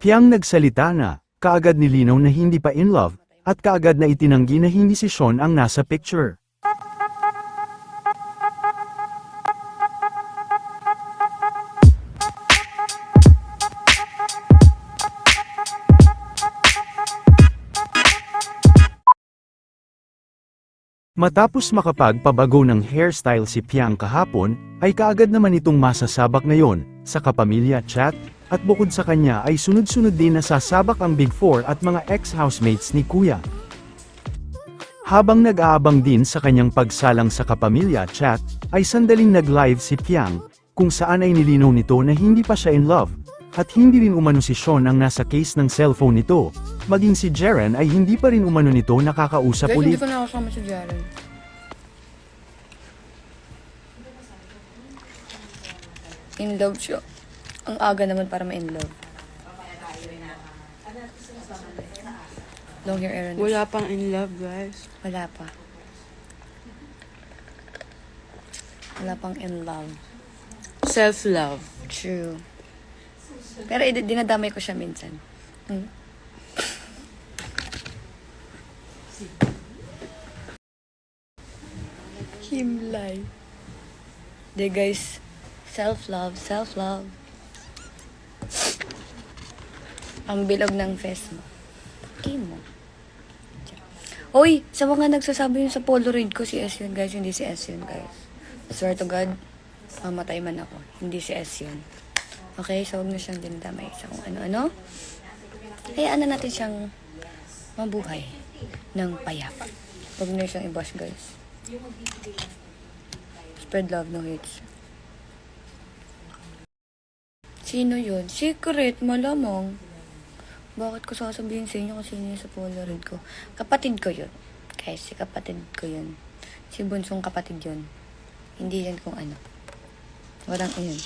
Piang nagsalita na, kaagad nilinaw na hindi pa in love, at kaagad na itinanggi na hindi si Sean ang nasa picture. Matapos makapagpabago ng hairstyle si Piang kahapon, ay kaagad naman itong masasabak ngayon, sa kapamilya chat, at bukod sa kanya ay sunod-sunod din nasasabak ang Big Four at mga ex-housemates ni Kuya. Habang nag-aabang din sa kanyang pagsalang sa kapamilya chat, ay sandaling nag-live si Piang, kung saan ay nilinaw nito na hindi pa siya in love, at hindi rin umano si Sean ang nasa case ng cellphone nito, maging si Jaren ay hindi pa rin umano nito nakakausap ulit. hindi ko nakasama si Jaren. In love siya. Ang aga naman para ma-in love. Long hair Aaron. Wala pang in love, guys. Wala pa. Wala pang in love. Self-love. True. Pero i- dinadamay ko siya minsan. Hmm? Himlay. De guys, self-love, self-love. Ang bilog ng face mo. Paki mo. Uy, sa mga nagsasabi yun sa Polaroid ko, si S yun, guys. Hindi si S yun, guys. Swear to God, mamatay man ako. Hindi si S yun. Okay, so huwag na siyang dinadamay sa kung ano-ano. Hayaan na natin siyang mabuhay ng payapa. Huwag na siyang i-bash, guys. Spread love, no hates. Sino yun? Secret, malamang. Bakit ko sasabihin sa inyo sino yun sa Polaroid ko? Kapatid ko yun. Guys, si kapatid ko yun. Si bunsong kapatid yun. Hindi yan kung ano. Walang yun.